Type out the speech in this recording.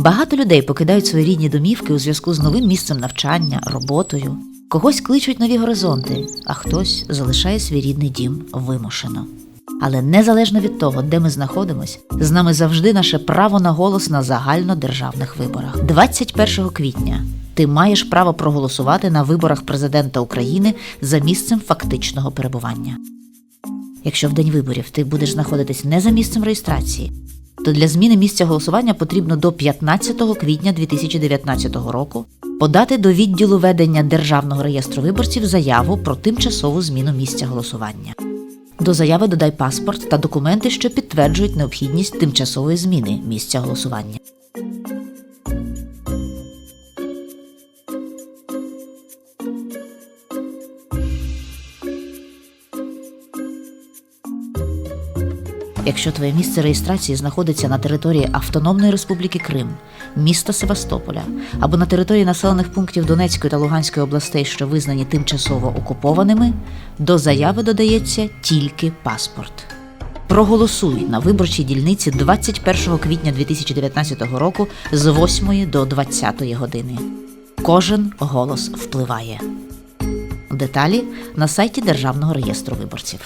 Багато людей покидають свої рідні домівки у зв'язку з новим місцем навчання, роботою. Когось кличуть нові горизонти, а хтось залишає свій рідний дім вимушено. Але незалежно від того, де ми знаходимось, з нами завжди наше право на голос на загальнодержавних виборах. 21 квітня ти маєш право проголосувати на виборах президента України за місцем фактичного перебування. Якщо в день виборів ти будеш знаходитись не за місцем реєстрації, то для зміни місця голосування потрібно до 15 квітня 2019 року подати до відділу ведення Державного реєстру виборців заяву про тимчасову зміну місця голосування. До заяви додай паспорт та документи, що підтверджують необхідність тимчасової зміни місця голосування. Якщо твоє місце реєстрації знаходиться на території Автономної Республіки Крим, міста Севастополя або на території населених пунктів Донецької та Луганської областей, що визнані тимчасово окупованими, до заяви додається тільки паспорт. Проголосуй на виборчій дільниці 21 квітня 2019 року з 8 до 20 години. Кожен голос впливає. Деталі на сайті Державного реєстру виборців.